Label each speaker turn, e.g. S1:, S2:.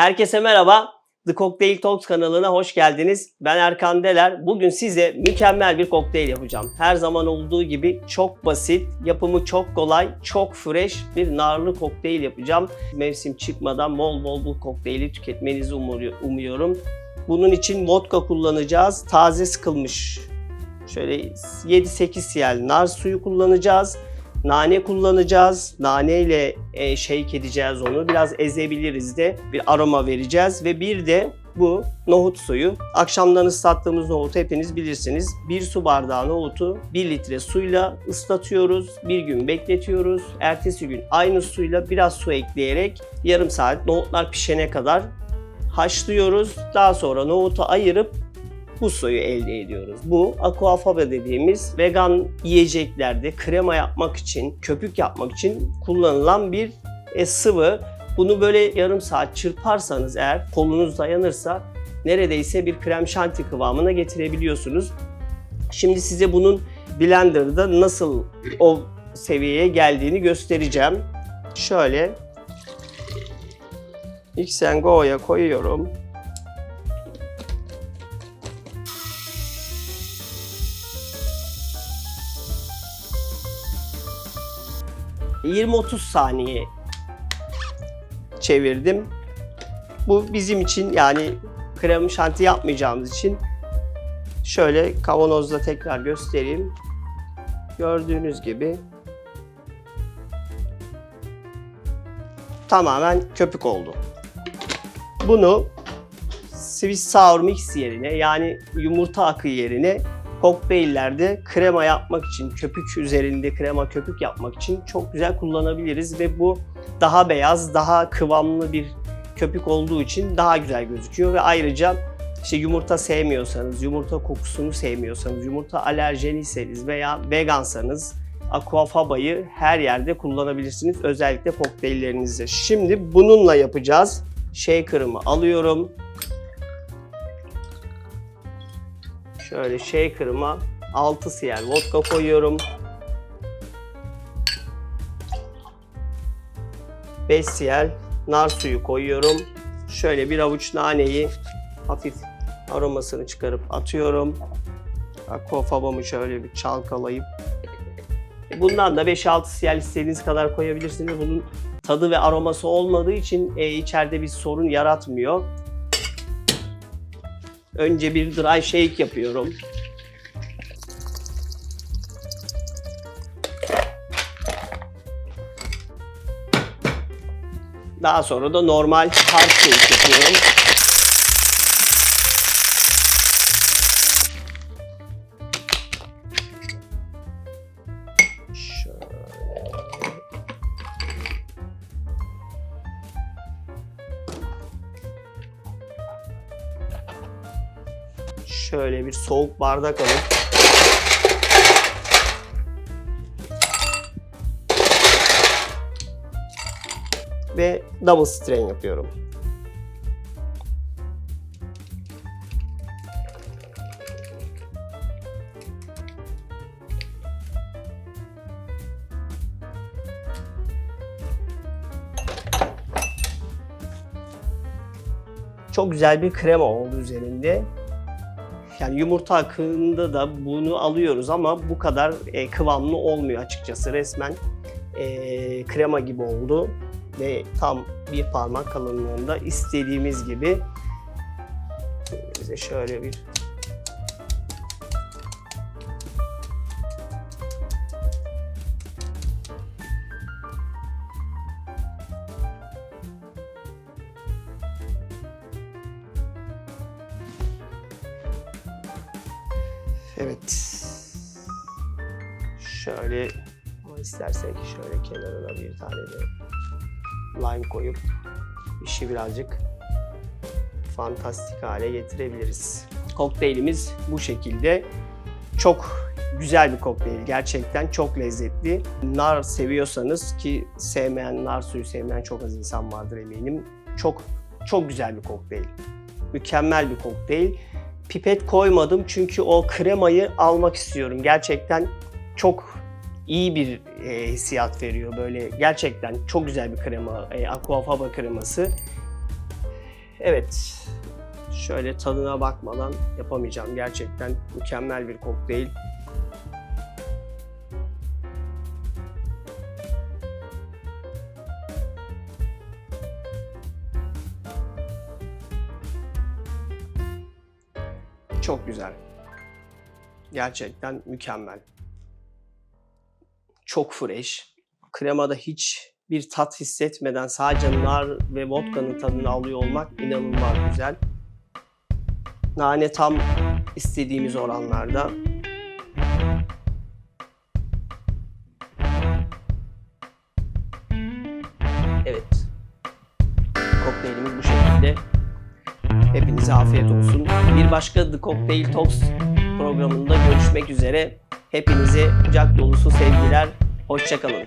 S1: Herkese merhaba. The Cocktail Talks kanalına hoş geldiniz. Ben Erkan Deler. Bugün size mükemmel bir kokteyl yapacağım. Her zaman olduğu gibi çok basit, yapımı çok kolay, çok fresh bir narlı kokteyl yapacağım. Mevsim çıkmadan bol bol bu kokteyli tüketmenizi umuyor- umuyorum. Bunun için vodka kullanacağız. Taze sıkılmış şöyle 7-8 cl nar suyu kullanacağız. Nane kullanacağız. Nane ile e, shake edeceğiz onu. Biraz ezebiliriz de bir aroma vereceğiz. Ve bir de bu nohut suyu. Akşamdan ıslattığımız nohutu hepiniz bilirsiniz. Bir su bardağı nohutu 1 litre suyla ıslatıyoruz. Bir gün bekletiyoruz. Ertesi gün aynı suyla biraz su ekleyerek yarım saat nohutlar pişene kadar haşlıyoruz. Daha sonra nohutu ayırıp bu suyu elde ediyoruz. Bu aquafaba dediğimiz vegan yiyeceklerde krema yapmak için, köpük yapmak için kullanılan bir e, sıvı. Bunu böyle yarım saat çırparsanız eğer kolunuz dayanırsa neredeyse bir krem şanti kıvamına getirebiliyorsunuz. Şimdi size bunun blenderda nasıl o seviyeye geldiğini göstereceğim. Şöyle Xengo'ya koyuyorum. 20-30 saniye çevirdim. Bu bizim için yani krem şanti yapmayacağımız için şöyle kavanozda tekrar göstereyim. Gördüğünüz gibi tamamen köpük oldu. Bunu Swiss Sour Mix yerine yani yumurta akı yerine kokteyllerde krema yapmak için, köpük üzerinde krema köpük yapmak için çok güzel kullanabiliriz ve bu daha beyaz, daha kıvamlı bir köpük olduğu için daha güzel gözüküyor ve ayrıca işte yumurta sevmiyorsanız, yumurta kokusunu sevmiyorsanız, yumurta alerjeniyseniz veya vegansanız Aquafaba'yı her yerde kullanabilirsiniz. Özellikle kokteyllerinizde. Şimdi bununla yapacağız. Shaker'ımı alıyorum. Şöyle shaker'ıma 6 cl vodka koyuyorum. 5 cl nar suyu koyuyorum. Şöyle bir avuç naneyi hafif aromasını çıkarıp atıyorum. Aquafaba'mı şöyle bir çalkalayıp Bundan da 5-6 cl istediğiniz kadar koyabilirsiniz. Bunun tadı ve aroması olmadığı için e, içeride bir sorun yaratmıyor. Önce bir dry shake yapıyorum. Daha sonra da normal hard shake yapıyorum. Şöyle bir soğuk bardak alıp ve double strain yapıyorum. Çok güzel bir krema oldu üzerinde. Yani yumurta akında da bunu alıyoruz ama bu kadar e, kıvamlı olmuyor açıkçası. Resmen e, krema gibi oldu ve tam bir parmak kalınlığında istediğimiz gibi bize şöyle bir Evet. Şöyle ama istersek şöyle kenarına bir tane de lime koyup işi birazcık fantastik hale getirebiliriz. Kokteylimiz bu şekilde. Çok güzel bir kokteyl. Gerçekten çok lezzetli. Nar seviyorsanız ki sevmeyen, nar suyu sevmeyen çok az insan vardır eminim. Çok çok güzel bir kokteyl. Mükemmel bir kokteyl. Pipet koymadım çünkü o kremayı almak istiyorum. Gerçekten çok iyi bir e, hissiyat veriyor. Böyle gerçekten çok güzel bir krema, e, Aquafaba kreması. Evet. Şöyle tadına bakmadan yapamayacağım. Gerçekten mükemmel bir kokteyl. Çok güzel. Gerçekten mükemmel. Çok fresh. Kremada hiç bir tat hissetmeden sadece nar ve vodka'nın tadını alıyor olmak inanılmaz güzel. Nane tam istediğimiz oranlarda. Evet. Kokteylimiz bu şekilde. Hepinize afiyet olsun. Bir başka The Cocktail Talks programında görüşmek üzere. Hepinize kucak dolusu sevgiler. Hoşçakalın.